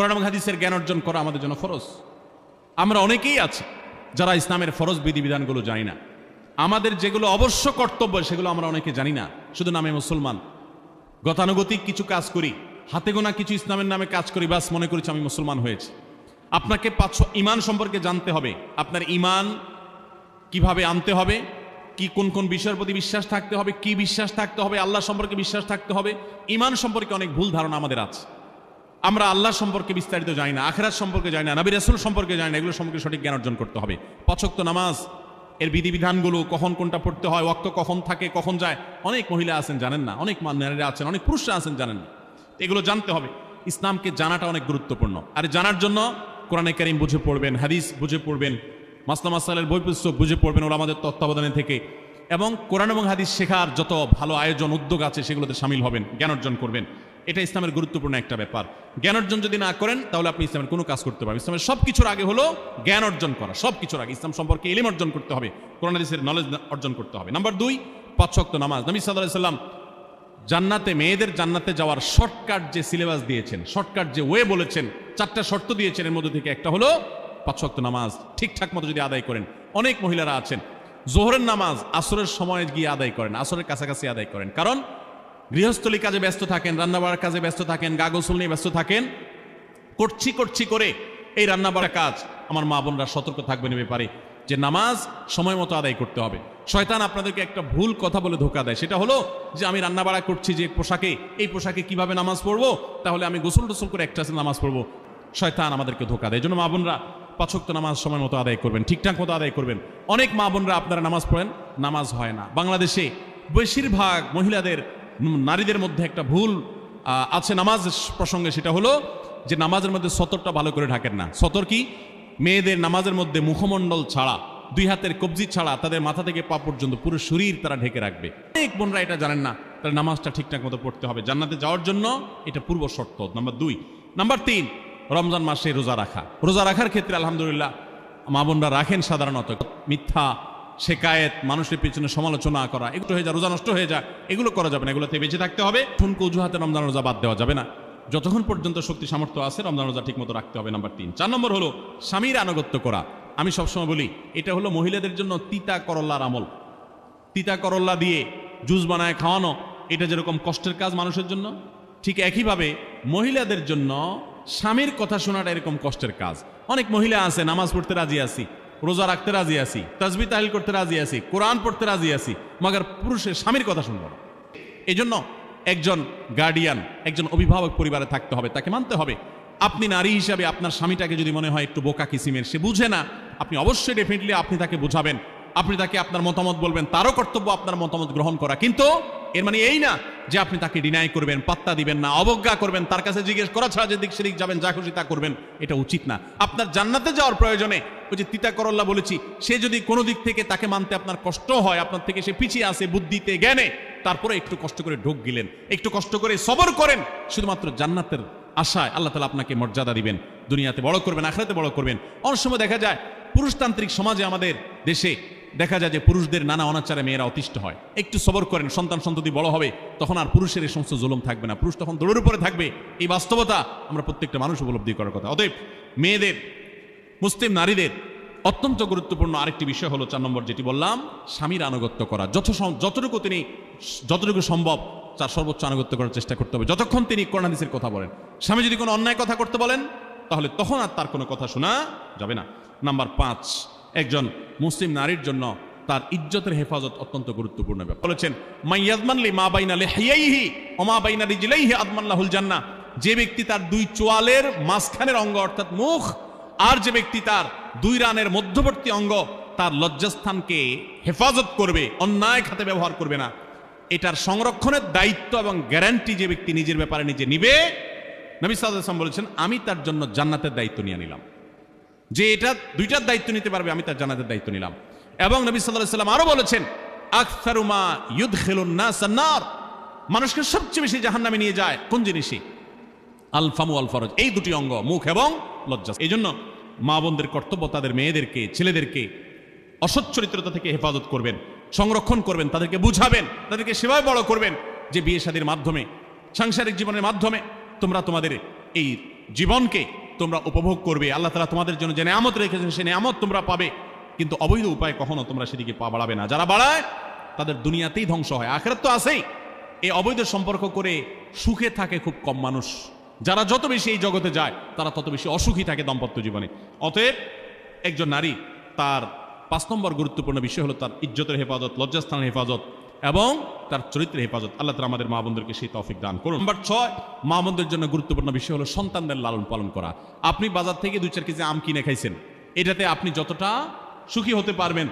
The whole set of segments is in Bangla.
কোরআন হাদিসের জ্ঞান অর্জন করা আমাদের জন্য ফরজ। আমরা অনেকেই আছি যারা ইসলামের ফরজ বিধিবিধানগুলো জানি না। আমাদের যেগুলো অবশ্য কর্তব্য, সেগুলো আমরা অনেকে জানি না। শুধু নামে মুসলমান। গতানুগতিক কিছু কাজ করি, হাতে গোনা কিছু ইসলামের নামে কাজ করি, বাস মনে করেছি আমি মুসলমান হয়েছি। আপনাকে পাঁচ ইমান সম্পর্কে জানতে হবে। আপনার ইমান কীভাবে আনতে হবে? কি কোন কোন বিষয়ের প্রতি বিশ্বাস থাকতে হবে? কি বিশ্বাস থাকতে হবে? আল্লাহ সম্পর্কে বিশ্বাস থাকতে হবে? ইমান সম্পর্কে অনেক ভুল ধারণা আমাদের আছে। আমরা আল্লাহ সম্পর্কে বিস্তারিত জানি না, আখরাত সম্পর্কে জানি না, নবী রাসুল সম্পর্কে জানি না এগুলো সম্পর্কে সঠিক জ্ঞান অর্জন করতে হবে। পছক্ত নামাজ, এর বিধিবিধানগুলো, কখন কোনটা পড়তে হয় ওক্ত কখন থাকে, কখন যায়, অনেক মহিলা আছেন জানেন না, অনেক নারীরা আছেন, অনেক পুরুষরা আছেন জানেন না। এগুলো জানতে হবে। ইসলামকে জানাটা অনেক গুরুত্বপূর্ণ। আর জানার জন্য কোরআনে কারিম বুঝে পড়বেন, হাদিস বুঝে পড়বেন মাসলাম মাসালের বই পুস্তক বুঝে পড়বেন ওরা আমাদের তত্ত্বাবধানে থেকে। এবং কোরআন এবং হাদিস শেখার যত ভালো আয়োজন, উদ্যোগ আছে, সেগুলোতে সামিল হবেন, জ্ঞান অর্জন করবেন। এটা ইসলামের গুরুত্বপূর্ণ একটা ব্যাপার। জ্ঞান অর্জন যদি না করেন, তাহলে আপনি ইসলামের কোনো কাজ করতে পারবেন ইসলামের সব কিছুর আগে হলো জ্ঞান অর্জন করা সব কিছুর আগে। ইসলাম সম্পর্কে এলিম অর্জন করতে হবে, কোরআন, হাদিসের নলেজ অর্জন করতে হবে। নাম্বার দুই পাঁচশক্ত নামাজ। নবী সাল্লাহ সাল্লাম জান্নাতে, মেয়েদের জান্নাতে যাওয়ার শর্টকাট যে সিলেবাস দিয়েছেন শর্টকাট যে ওয়ে বলেছেন, চারটা শর্ত দিয়েছেন এর মধ্যে থেকে একটা হলো পাঁচশক্ত নামাজ। ঠিকঠাক মতো যদি আদায় করেন, অনেক মহিলারা আছেন, জোহরের নামাজ আসরের সময় গিয়ে আদায় করেন, আসরের কাছাকাছি আদায় করেন। কারণ গৃহস্থলী কাজে ব্যস্ত থাকেন, রান্নাবাড়ার কাজে ব্যস্ত থাকেন গা গোসল নিয়ে ব্যস্ত থাকেন। করছি করছি, করে এই রান্নাবাড়া কাজ আমার মা বোনরা সতর্ক থাকবেন ব্যাপারে যে নামাজ সময় মতো আদায় করতে হবে। শয়তান আপনাদেরকে একটা ভুল কথা বলে ধোকা দেয়। সেটা হলো যে আমি রান্নাবাড়া করছি যে পোশাকে, এই পোশাকে কীভাবে নামাজ পড়ব? তাহলে আমি গোসল টোসল করে একটা নামাজ পড়ব। শয়তান আমাদেরকে ধোকা দেয়। এই জন্য মা বোনরা পাচক নামাজ সময় মতো আদায় করবেন, ঠিকঠাক মতো আদায় করবেন। অনেক মা বোনরা আপনারা নামাজ পড়েন, নামাজ হয় না। বাংলাদেশে বেশিরভাগ মহিলাদের নারীদের মধ্যে একটা ভুল আছে নামাজ প্রসঙ্গে, সেটা হলো যে নামাজের মধ্যে সতরটা ভালো করে ঢাকেন না। সতর কি? মেয়েদের নামাজের মধ্যে মুখমণ্ডল ছাড়া, দুই হাতের কবজি ছাড়া, তাদের মাথা থেকে পা পর্যন্ত পুরো শরীর তারা ঢেকে রাখবে। অনেক বোনরা এটা জানেন না, তাহলে নামাজটা ঠিকঠাক মতো পড়তে হবে। জান্নাতে যাওয়ার জন্য এটা পূর্ব শর্ত, নাম্বার দুই। নাম্বার তিন, রমজান মাসে রোজা রাখা। রোজা রাখার ক্ষেত্রে আলহামদুলিল্লাহ মা বোনরা রাখেন সাধারণত। মিথ্যা শেকায়েত, মানুষের পিছনে সমালোচনা করা, এগুলো হয়ে যায় রোজা নষ্ট হয়ে যায় এগুলো করা যাবে না, এগুলোতে বেঁচে থাকতে হবে। ঠুনকো অজুহাতে রমজান রোজা বাদ দেওয়া যাবে না। যতক্ষণ পর্যন্ত শক্তি সামর্থ্য আছে, রমজান রোজা ঠিক মতো রাখতে হবে, নাম্বার তিন। চার নম্বর হলো স্বামীর আনুগত্য করা। আমি সবসময় বলি, এটা হলো মহিলাদের জন্য তিতা করল্লার আমল। তিতা করল্লা দিয়ে জুস বানায় খাওয়ানো, এটা যেরকম কষ্টের কাজ মানুষের জন্য, ঠিক একইভাবে মহিলাদের জন্য স্বামীর কথা শোনাটা এরকম কষ্টের কাজ। অনেক মহিলা আছে, নামাজ পড়তে রাজি আছি রোজা রাখতে রাজি আছি, তাজবি তাহিল করতে রাজি আছি, কোরআন পড়তে রাজি আছি, মগার পুরুষের স্বামীর কথা শুনব না। এই জন্য একজন গার্ডিয়ান একজন অভিভাবক পরিবারে থাকতে হবে, তাকে মানতে হবে। আপনি নারী হিসাবে আপনার স্বামীটাকে যদি মনে হয় একটু বোকা কিসিমের, সে বুঝে না, আপনি অবশ্যই ডেফিনেটলি আপনি তাকে বুঝাবেন। আপনি তাকে আপনার মতামত বলবেন, তারও কর্তব্য আপনার মতামত গ্রহণ করা। কিন্তু এর মানে এই না যে আপনি তাকে ডিনাই করবেন, পাত্তা দিবেন না, অবজ্ঞা করবেন, তার কাছে জিজ্ঞেস করা ছাড়া যে দিক সেদিক যাবেন, যা খুশি তা করবেন, এটা উচিত না। আপনার জান্নাতে যাওয়ার প্রয়োজনে ওই যে তিতা করল্লা বলেছি, সে যদি কোনো দিক থেকে তাকে মানতে আপনার কষ্ট হয়, আপনার থেকে সে পিছিয়ে আসে বুদ্ধিতে, জ্ঞানে, তারপরে একটু কষ্ট করে ঢোক গিলেন, একটু কষ্ট করে সবর করেন, শুধুমাত্র জান্নাতের আশায় আল্লাহ তালা আপনাকে মর্যাদা দিবেন, দুনিয়াতে বড় করবেন আখড়াতে বড় করবেন। অনেক সময় দেখা যায়, পুরুষতান্ত্রিক সমাজে আমাদের দেশে দেখা যায় যে পুরুষদের নানা অনাচারে মেয়েরা অতিষ্ঠ হয়। একটু সবর করেন, সন্তান সন্ততি বড় হবে, তখন আর পুরুষের এই সমস্ত জুলুম থাকবে না। পুরুষ তখন দৌড়ের উপরে থাকবে। এই বাস্তবতা আমরা প্রত্যেকটা মানুষ উপলব্ধি করার কথা। অতএব মেয়েদের মুসলিম নারীদের অত্যন্ত গুরুত্বপূর্ণ আরেকটি বিষয় হলো চার নম্বর যেটি বললাম, স্বামীর আনুগত্য করা। যত যতটুকু তিনি, যতটুকু সম্ভব তার সর্বোচ্চ আনুগত্য করার চেষ্টা করতে হবে। যতক্ষণ তিনি করোনাদিসের কথা বলেন। স্বামী যদি কোনো অন্যায় কথা করতে বলেন, তাহলে তখন আর তার কোনো কথা শোনা যাবে না। নাম্বার পাঁচ, একজন মুসলিম নারীর জন্য তার ইজ্জতের হেফাজত অত্যন্ত গুরুত্বপূর্ণ ব্যাপার। বলেছেন মাইয়াজমানলি মা বাইনা লেহাইহি অমা বাইনা রিজলাইহি আদমাল্লাহুল জান্নাহ। যে ব্যক্তি তার দুই চোয়ালের মাঝখানের অঙ্গ অর্থাৎ মুখ আর যে ব্যক্তি তার দুই রানের মধ্যবর্তী অঙ্গ তার লজ্জাস্থানকে হেফাজত করবে, অন্যায় খাতে ব্যবহার করবে না। এটার সংরক্ষণের দায়িত্ব এবং গ্যারান্টি যে ব্যক্তি নিজের ব্যাপারে নিজে নিবে, নবী সাল্লাম বলেছেন, আমি তার জন্য জান্নাতের দায়িত্ব নিয়ে নিলাম। যে এটা দুইটার দায়িত্ব নিতে পারবে, আমি তার জান্নাতের দায়িত্ব নিলাম। এবং নবী সাল্লাহ সাল্লাম আরও বলেছেন আখতারুমা ইউদ খেলুন না সান্নার মানুষকে সবচেয়ে বেশি জাহান্নামে নিয়ে যায় কোন জিনিসই? আলফামু আল ফরজ এই দুটি অঙ্গ, মুখ এবং লজ্জা। এই জন্য মা বোনদের কর্তব্য তাদের মেয়েদেরকে, ছেলেদেরকে অসৎ চরিত্রতা থেকে হেফাজত করবেন, সংরক্ষণ করবেন, তাদেরকে বুঝাবেন, তাদেরকে সেভাবে বড় করবেন যে বিয়ে শাদীর মাধ্যমে, সাংসারিক জীবনের মাধ্যমে তোমরা তোমাদের এই জীবনকে তোমরা উপভোগ করবে। আল্লাহ তালা তোমাদের জন্য যে নিয়ামত রেখেছেন, সে নিয়ামত তোমরা পাবে। কিন্তু অবৈধ উপায় কখনো তোমরা সেদিকে পা বাড়াবে না। যারা বাড়ায়, তাদের দুনিয়াতেই ধ্বংস হয়। আখেরাত তো আছেই। এই অবৈধ সম্পর্ক করে সুখে থাকে খুব কম মানুষ। যারা যত বেশি এই জগতে যায়, তারা তত বেশি অসুখী থাকে দাম্পত্য জীবনে। অতএব একজন নারী তার পাঁচ নম্বর গুরুত্বপূর্ণ বিষয় হলো তার ইজ্জতের হেফাজত, লজ্জাস্থানের হেফাজত এবং তার চরিত্রের হেফাজত। আল্লাহ তালা আমাদের মা বোনদেরকে সেই তৌফিক দান করুন। নাম্বার ছয়, মা বোনদের জন্য গুরুত্বপূর্ণ বিষয় হলো সন্তানদের লালন পালন করা। আপনি বাজার থেকে দুই চার কেজি আম কিনে খাইছেন, এটাতে আপনি যতটা সুখী হতে পারবেন,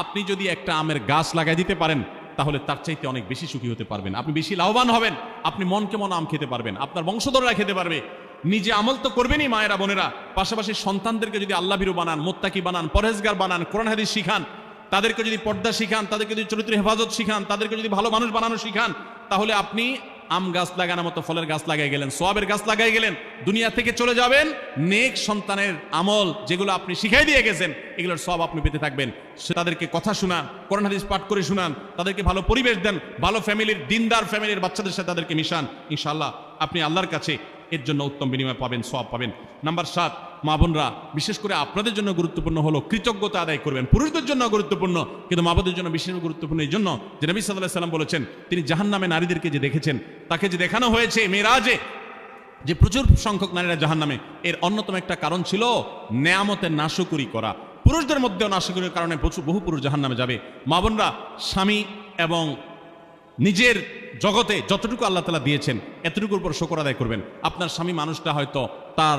আপনি যদি একটা আমের গাছ লাগাই দিতে পারেন তাহলে তার চাইতে অনেক বেশি সুখী হতে পারবেন। আপনি বেশি লাভবান হবেন, আপনি মন কেমন আম খেতে পারবেন। আপনার বংশধররা খেতে পারবে। নিজে আমল তো করবেনই মায়েরা, বোনেরা। পাশাপাশি সন্তানদেরকে যদি আল্লাহ বিরু বানান, মোত্তাকি বানান পরেজগার বানান, কোরআন, হাদিস শিখান, তাদেরকে যদি পর্দা শিখান, তাদেরকে যদি চরিত্র হেফাজত শিখান, তাদেরকে যদি ভালো মানুষ বানানো শিখান, তাহলে আপনি আম গাছ লাগানোর মতো ফলের গাছ লাগাই গেলেন, সোয়াবের গাছ লাগাই গেলেন, দুনিয়া থেকে চলে যাবেন, নেক সন্তানের আমল যেগুলো আপনি শিখাই দিয়ে গেছেন, এগুলোর সব আপনি পেতে থাকবেন। সে তাদেরকে কথা শোনান, কোরআন হাদিস পাঠ করে শোনান, তাদেরকে ভালো পরিবেশ দেন, ভালো ফ্যামিলির, দিনদার ফ্যামিলির বাচ্চাদের সাথে তাদেরকে মিশান। ইনশাআল্লাহ আপনি আল্লাহর কাছে এর জন্য উত্তম বিনিময় পাবেন সব পাবেন। নাম্বার সাত মা বোনরা, বিশেষ করে আপনাদের জন্য গুরুত্বপূর্ণ হলো কৃতজ্ঞতা আদায় করবেন। পুরুষদের জন্য গুরুত্বপূর্ণ, কিন্তু মা বোনদের জন্য বিশেষ গুরুত্বপূর্ণ এই জন্য যে নবী সাল্লাহ সাল্লাম বলেছেন, তিনি জাহান নামে নারীদেরকে যে দেখেছেন, তাকে যে দেখানো হয়েছে মেয়েরাজে, যে প্রচুর সংখ্যক নারীরা জাহান নামে এর অন্যতম একটা কারণ ছিল নেয়ামতের নাশকুরি করা। পুরুষদের মধ্যেও নাশকুরির কারণে প্রচুর, বহু পুরুষ জাহান নামে যাবে। মা বোনরা, স্বামী এবং নিজের জগতে যতটুকু আল্লাহ তালা দিয়েছেন, এতটুকুর উপর শকর আদায় করবেন। আপনার স্বামী মানুষটা হয়তো তার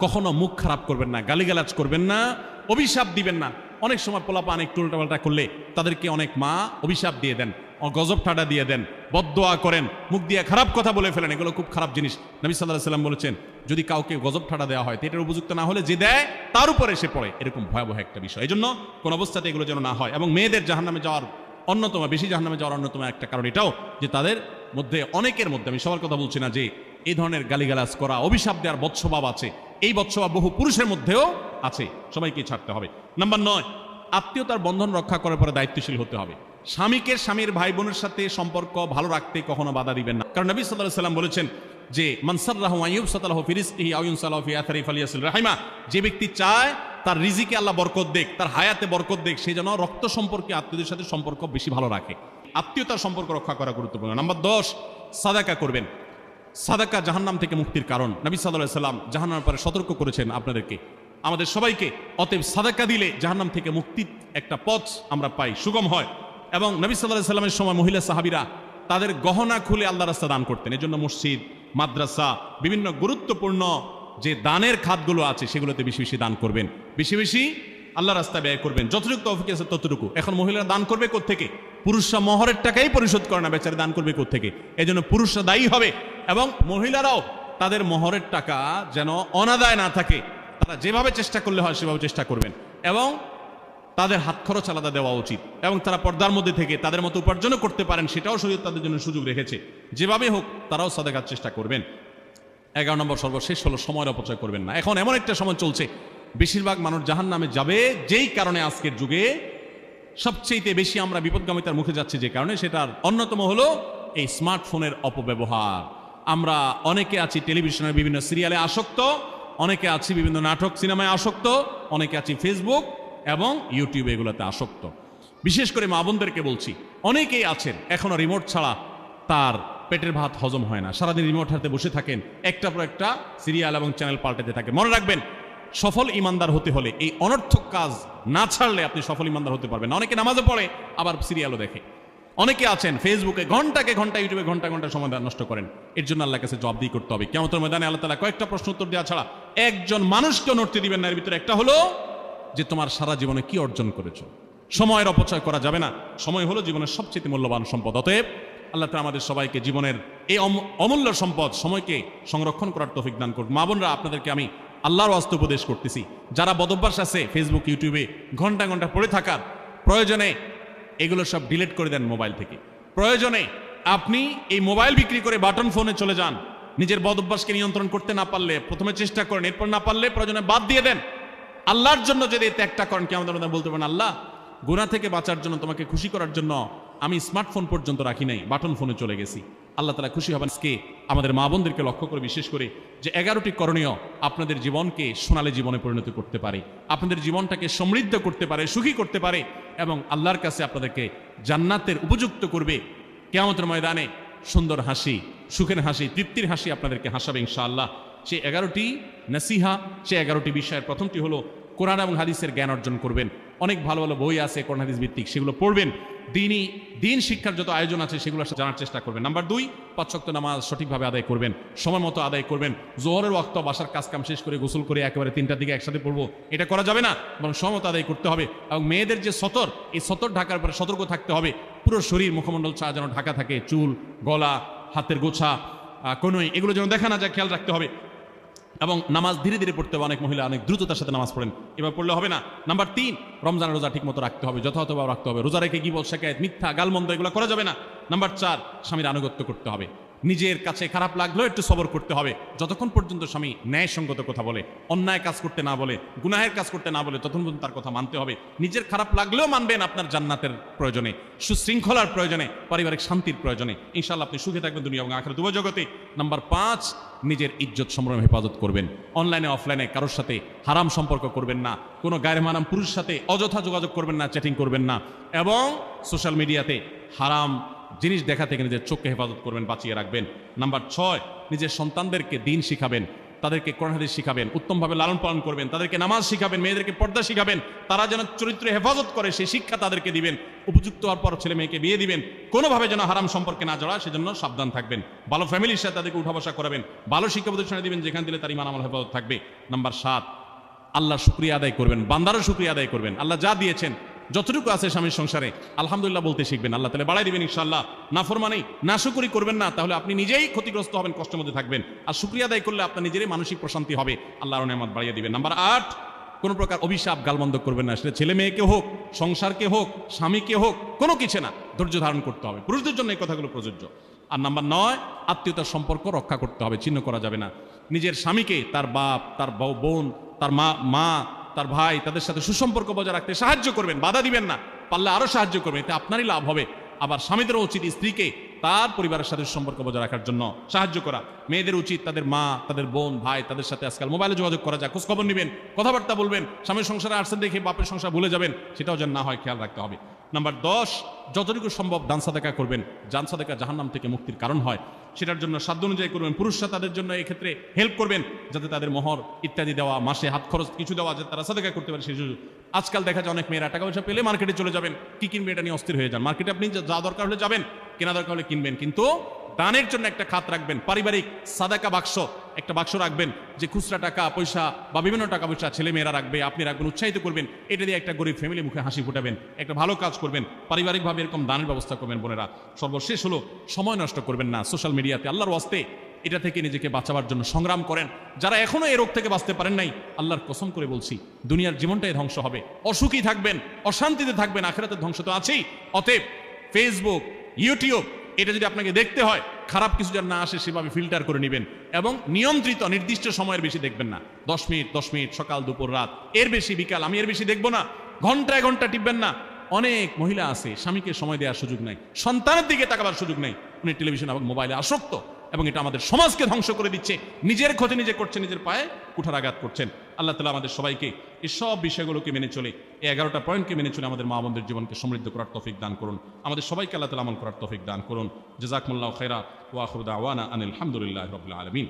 কখনো মুখ খারাপ করবেন না, গালিগালাজ করবেন না, অভিশাপ দিবেন না। অনেক সময় পোলাপা অনেক টুলটাপাল্টা করলে তাদেরকে অনেক মা অভিশাপ দিয়ে দেন গজব ঠাডা দিয়ে দেন বদোয়া করেন, মুখ দিয়ে খারাপ কথা বলে ফেলেন, এগুলো খুব খারাপ জিনিস। নবী সাল্লাহ সাল্লাম বলেছেন, যদি কাউকে গজব ঠাডা দেওয়া হয় এটার উপযুক্ত না হলে যে দেয়, তার উপরে এসে পড়ে। এরকম ভয়াবহ একটা বিষয়। এই জন্য কোন অবস্থাতে এগুলো যেন না হয়। এবং মেয়েদের জাহান্নামে যাওয়ার অন্যতম, বেশি জাহান্নামে যাওয়ার অন্যতম একটা কারণ এটাও যে তাদের মধ্যে, অনেকের মধ্যে, আমি সবার কথা বলছি না যে এই ধরনের গালিগালাজ করা, অভিশাপ দেওয়ার বৎসভাব আছে। এই বৎসভাব বহু পুরুষের মধ্যেও আছে। সবাইকে ছাড়তে হবে। নাম্বার নয়, আত্মীয়তার বন্ধন রক্ষা করার পরে দায়িত্বশীল হতে হবে। স্বামীকে স্বামীর ভাই বোনের সাথে সম্পর্ক ভালো রাখতে কখনো বাধা দিবেন না। কারণ নবী সাল্লাহ সাল্লাম বলেছেন যে মানসার আথারিফ আলিয়াসুল রাহিমা। যে ব্যক্তি চায় তার রিজিকে আল্লাহ বরকত দেখ তার হায়াতে বরকত দেখ সে যেন রক্ত সম্পর্কে আত্মীয়দের সাথে সম্পর্ক বেশি ভালো রাখে। আত্মীয়তার সম্পর্ক রক্ষা করা গুরুত্বপূর্ণ। নাম্বার দশ, সাদাকা করবেন। সাদাকা জাহান্নাম থেকে মুক্তির কারণ। নবী সাল্লাহ সাল্লাম জাহান্নামের পরে সতর্ক করেছেন আপনাদেরকে। আমাদের সবাইকে অতএব সাদাকা দিলে জাহান্নাম থেকে মুক্তির একটা পথ আমরা পাই, সুগম হয়। এবং নবী সাল্লাহ সাল্লামের সময় মহিলা সাহাবিরা তাদের গহনা খুলে আল্লাহ রাস্তা দান করতেন। এজন্য মসজিদ, মাদ্রাসা, বিভিন্ন গুরুত্বপূর্ণ যে দানের খাতগুলো আছে, সেগুলোতে বেশি বেশি দান করবেন। বেশি বেশি আল্লাহ রাস্তা ব্যয় করবেন। যতটুকু তৌফিক আছে ততটুকু। এখন মহিলারা দান করবে থেকে পুরুষরা মহরের টাকাই পরিশোধ করে না, বেচারে দান করবে থেকে এই জন্য পুরুষরা দায়ী হবে। এবং মহিলারাও তাদের মহরের টাকা যেন অনাদায় না থাকে। তারা যেভাবে চেষ্টা করলে হয়, সেভাবে চেষ্টা করবেন। এবং তাদের হাত খরচ আলাদা দেওয়া উচিত। এবং তারা পর্দার মধ্যে থেকে তাদের মতো উপার্জনও করতে পারেন, সেটাও শরীর তাদের জন্য সুযোগ রেখেছে। যেভাবে হোক, তারাও সাদাকার চেষ্টা করবেন। এগারো নম্বর সর্বশেষ হলো সময়ের অপচয় করবেন না। এখন এমন একটা সময় চলছে, বেশিরভাগ মানুষ জাহান নামে যাবে, যেই কারণে আজকের যুগে সবচেয়ে বেশি আমরা বিপদগামিতার মুখে যাচ্ছি যে কারণে, সেটার অন্যতম হলো এই স্মার্টফোনের অপব্যবহার। আমরা অনেকে আছি টেলিভিশনের বিভিন্ন সিরিয়ালে আসক্ত, অনেকে আছি বিভিন্ন নাটক সিনেমায় আসক্ত, অনেকে আছি ফেসবুক এবং ইউটিউব এগুলোতে আসক্ত। বিশেষ করে মা বোনদেরকে বলছি, অনেকেই আছেন, এখনও রিমোট ছাড়া তার পেটের ভাত হজম হয় না। সারাদিন রিমোট হাতে বসে থাকেন, একটা পর একটা সিরিয়াল এবং চ্যানেল পাল্টাতে থাকেন মনে রাখবেন, সফল ইমানদার হতে হলে এই অনর্থক কাজ না ছাড়লে আপনি সফল ইমানদার হতে পারবেন অনেকে নামাজে পড়ে, আবার সিরিয়ালও দেখে। অনেকে আছেন ফেসবুকে ঘন্টাকে ঘণ্টা ইউটিউবে ঘণ্টা ঘণ্টা সময় নষ্ট করেন। এর জন্য আল্লাহ কাছে জবাবদি করতে হবে। কেমন ময়দানে আল্লাহ তালা কয়েকটা প্রশ্ন উত্তর দেওয়া ছাড়া একজন মানুষকেও নড়তে দিবেন না। এর ভিতরে একটা হলো যে, তোমার সারা জীবনে কি অর্জন করেছ? সময়ের অপচয় করা যাবে না। সময় হলো জীবনের সবচেয়ে মূল্যবান সম্পদ। অতএব আল্লাহ তালা আমাদের সবাইকে জীবনের এই অমূল্য সম্পদ, সময়কে সংরক্ষণ করার তৌফিক দান করুন। মা বোনরা, আপনাদেরকে আমি আল্লাহর আস্ত উপদেশ করতেছি। যারা বদভ্যাস আছে ফেসবুক ইউটিউবে ঘণ্টা ঘণ্টা পড়ে থাকার প্রয়োজনে এগুলো সব ডিলিট করে দেন মোবাইল থেকে। প্রয়োজনে আপনি এই মোবাইল বিক্রি করে বাটন ফোনে চলে যান। নিজের বদভ্যাসকে নিয়ন্ত্রণ করতে না পারলে, প্রথমে চেষ্টা করেন, এরপর না পারলে প্রয়োজনে বাদ দিয়ে দেন। আল্লাহর জন্য যদি ত্যাগটা করেন কেমন বলতে পারেন আল্লাহ, গুনাহ থেকে বাঁচার জন্য তোমাকে খুশি করার জন্য আমি স্মার্টফোন পর্যন্ত রাখি নাই বাটন ফোনে চলে গেছি। আল্লাহ তালা খুশি হবেন আজকে। আমাদের মা বোনদেরকে লক্ষ্য করে, বিশেষ করে যে এগারোটি করণীয় আপনাদের জীবনকে সোনালী জীবনে পরিণত করতে পারে, আপনাদের জীবনটাকে সমৃদ্ধ করতে পারে, সুখী করতে পারে এবং আল্লাহর কাছে আপনাদেরকে জান্নাতের উপযুক্ত করবে। কেয়ামতের ময়দানে সুন্দর হাসি, সুখের হাসি, তৃপ্তির হাসি আপনাদেরকে হাসাবে ইনশাআল্লাহ। সে এগারোটি নাসিহা, সে এগারোটি বিষয়ের প্রথমটি হলো কোরআন এবং হাদিসের জ্ঞান অর্জন করবেন। অনেক ভালো ভালো বই আছে কোরআন হাদিস ভিত্তিক, সেগুলো পড়বেন। দিনই, দিন শিক্ষার যত আয়োজন আছে, সেগুলো জানার চেষ্টা করবেন। নাম্বার দুই পাঁচশক্ত নামাজ সঠিকভাবে আদায় করবেন, সময় মতো আদায় করবেন। জোহরের ওয়াক্ত বাসার কাজ কাম শেষ করে গোসল করে একেবারে তিনটার দিকে একসাথে পড়ব, এটা করা যাবে না, বরং সময় মতো আদায় করতে হবে। এবং মেয়েদের যে সতর, এই সতর ঢাকার পরে সতর্ক থাকতে হবে। পুরো শরীর মুখমণ্ডল চা যেন ঢাকা থাকে, চুল, গলা, হাতের গোছা কোনোই। এগুলো যেন দেখা না যায়, খেয়াল রাখতে হবে। এবং নামাজ ধীরে ধীরে পড়তে হবে। অনেক মহিলা অনেক দ্রুততার সাথে নামাজ পড়েন। এবার পড়লে হবে না। নাম্বার তিন রমজান রোজা ঠিক মতো রাখতে হবে, যথাযথভাবে রাখতে হবে। রোজা রেখে গিবল শেখায় মিথ্যা, গালমন্দ এগুলো করা যাবে না। নাম্বার চার, স্বামীর আনুগত্য করতে হবে। নিজের কাছে খারাপ লাগলেও একটু সবর করতে হবে। যতক্ষণ পর্যন্ত স্বামী ন্যায়সঙ্গত কথা বলে, অন্যায় কাজ করতে না বলে, গুনাহের কাজ করতে না বলে, ততক্ষণ পর্যন্ত তার কথা মানতে হবে। নিজের খারাপ লাগলেও মানবেন আপনার জান্নাতের প্রয়োজনে, সুশৃঙ্খলার প্রয়োজনে, পারিবারিক শান্তির প্রয়োজনে। ইনশাল্লাহ আপনি সুখে থাকবেন দুনিয়া এবং আখের দুয় জগতে নাম্বার পাঁচ, নিজের ইজ্জত সম্ভ্রম হেফাজত করবেন। অনলাইনে, অফলাইনে কারোর সাথে হারাম সম্পর্ক করবেন না। কোনো গায়ের মানাম পুরুষের সাথে অযথা যোগাযোগ করবেন না চ্যাটিং করবেন না। এবং সোশ্যাল মিডিয়াতে হারাম জিনিস দেখা থেকে নিজের চোখকে হেফাজত করবেন, বাঁচিয়ে রাখবেন। নাম্বার ছয়, নিজের সন্তানদেরকে দিন শিখাবেন, তাদেরকে কোরআন শিখাবেন, উত্তমভাবে লালন পালন করবেন, তাদেরকে নামাজ শিখাবেন, মেয়েদেরকে পর্দা শিখাবেন, তারা যেন চরিত্র হেফাজত করে সেই শিক্ষা তাদেরকে দিবেন, উপযুক্ত হওয়ার পর ছেলে মেয়েকে বিয়ে দিবেন, কোনোভাবে যেন হারাম সম্পর্কে না জড়া সেজন্য সাবধান থাকবেন। ভালো ফ্যামিলির সাথে তাদেরকে উঠা বসা করাবেন, ভালো শিক্ষা প্রতিষ্ঠানে দিবেন, যেখান দিলে তার ইমান আমল হেফাজত থাকবে। নাম্বার সাত আল্লাহ শুক্রিয়া আদায় করবেন, বান্দারও শুক্রিয়া আদায় করবেন। আল্লাহ যা দিয়েছেন যতটুকু আছে স্বামীর সংসারে, আলহামদুলিল্লাহ বলতে শিখবেন। আল্লাহ তাহলে বাড়াই দিবেন ইনশাল্লাহ না ফরমানি না শুকুরি করবেন না, তাহলে আপনি নিজেই ক্ষতিগ্রস্ত হবেন, কষ্টের মধ্যে থাকবেন। আর শুক্রিয়া আদায় করলে আপনার নিজেরই মানসিক প্রশান্তি হবে। আল্লাহর নেমাত বাড়িয়ে দিবেন। নাম্বার আট, কোনো প্রকার অভিশাপ গালমন্দ করবেন না। সেটা ছেলে মেয়েকে হোক, সংসারকে হোক, স্বামীকে হোক, কোনো কিছু না, ধৈর্য ধারণ করতে হবে। পুরুষদের জন্য এই কথাগুলো প্রযোজ্য। আর নাম্বার নয়, আত্মীয়তার সম্পর্ক রক্ষা করতে হবে, চিহ্ন করা যাবে না। নিজের স্বামীকে, তার বাপ, তার বোন, তার মা মা তার ভাই তাদের সাথে সুসম্পর্ক বজায় রাখতে সাহায্য করবেন, বাধা দিবেন না। পারলে আরও সাহায্য করবেন, এতে আপনারই লাভ হবে। আবার স্বামীদেরও উচিত স্ত্রীকে তার পরিবারের সাথে সম্পর্ক বজায় রাখার জন্য সাহায্য করা। মেয়েদের উচিত তাদের মা, তাদের বোন, ভাই, তাদের সাথে আজকাল মোবাইলে যোগাযোগ করা যায়, খোঁজখবর নেবেন, কথাবার্তা বলবেন, স্বামীর সংসারে আসছেন দেখে বাপের সংসার ভুলে যাবেন, সেটাও যেন না হয় খেয়াল রাখতে হবে। নাম্বার দশ, যতটুকু সম্ভব দান দেখা করবেন। জান সাদাকা জাহান্নাম থেকে মুক্তির কারণ হয়। সেটার জন্য সাধ্য অনুযায়ী করবেন। পুরুষরা তাদের জন্য এই ক্ষেত্রে হেল্প করবেন, যাতে তাদের মোহর ইত্যাদি দেওয়া, মাসে হাত খরচ কিছু দেওয়া, যাতে তারা সাদাকা করতে পারে সেই সুযোগ। আজকাল দেখা যায় অনেক মেয়েরা টাকা পয়সা পেলে মার্কেটে চলে যাবেন। কি কিনবে এটা নিয়ে অস্থির হয়ে যান। মার্কেটে আপনি যা দরকার হলে যাবেন, কেনা দরকার হলে কিনবেন। কিন্তু দানের জন্য একটা খাত রাখবেন, পারিবারিক সাদাকা বাক্স, একটা বাক্স রাখবেন যে খুচরা টাকা, পয়সা বা বিভিন্ন টাকা পয়সা ছেলে মেয়েরা রাখবে, আপনি রাখবেন, উৎসাহিত করবেন, এটা দিয়ে একটা গরিব ফ্যামিলি মুখে হাসি ফুটাবেন, একটা ভালো কাজ করবেন, পারিবারিকভাবে এরকম দানের ব্যবস্থা করবেন বোনেরা। সর্বশেষ হলো, সময় নষ্ট করবেন না সোশ্যাল মিডিয়াতে আল্লাহর ওয়াস্তে এটা থেকে নিজেকে বাঁচাবার জন্য সংগ্রাম করেন। যারা এখনও এই রোগ থেকে বাঁচতে পারেন নাই, আল্লাহর কসম করে বলছি, দুনিয়ার জীবনটাই ধ্বংস হবে। অসুখী থাকবেন, অশান্তিতে থাকবেন আখেরাতের ধ্বংস তো আছেই। অতএব ফেসবুক ইউটিউব এটা যদি আপনাকে দেখতে হয়, খারাপ কিছু যেন না আসে সেভাবে ফিল্টার করে নেবেন এবং নিয়ন্ত্রিত নির্দিষ্ট সময়ের বেশি দেখবেন না। দশ মিনিট দশ মিনিট, সকাল, দুপুর, রাত। এর বেশি, বিকাল, আমি এর বেশি দেখব না। ঘন্টায় ঘণ্টা টিপবেন না। অনেক মহিলা আছে, স্বামীকে সময় দেওয়ার সুযোগ নাই, সন্তানের দিকে তাকাবার সুযোগ নেই। উনি টেলিভিশন এবং মোবাইলে আসক্ত এবং এটা আমাদের সমাজকে ধ্বংস করে দিচ্ছে। নিজের ক্ষতি নিজে করছে, নিজের পায়ে কুঠার আঘাত করছেন। আল্লাহ তালা আমাদের সবাইকে এই সব বিষয়গুলোকে মেনে চলে, এই এগারোটা পয়েন্টকে মেনে চলে আমাদের মা বোনদের জীবনকে সমৃদ্ধ করার তফিক দান করুন। আমাদের সবাইকে আল্লাহ তালা আমল করার তফিক দান করুন। জাজাকমুল্লাহ খেরা ওয়াখরুদা ওয়ানা আনিল আলহামদুলিল্লাহ আলমিন।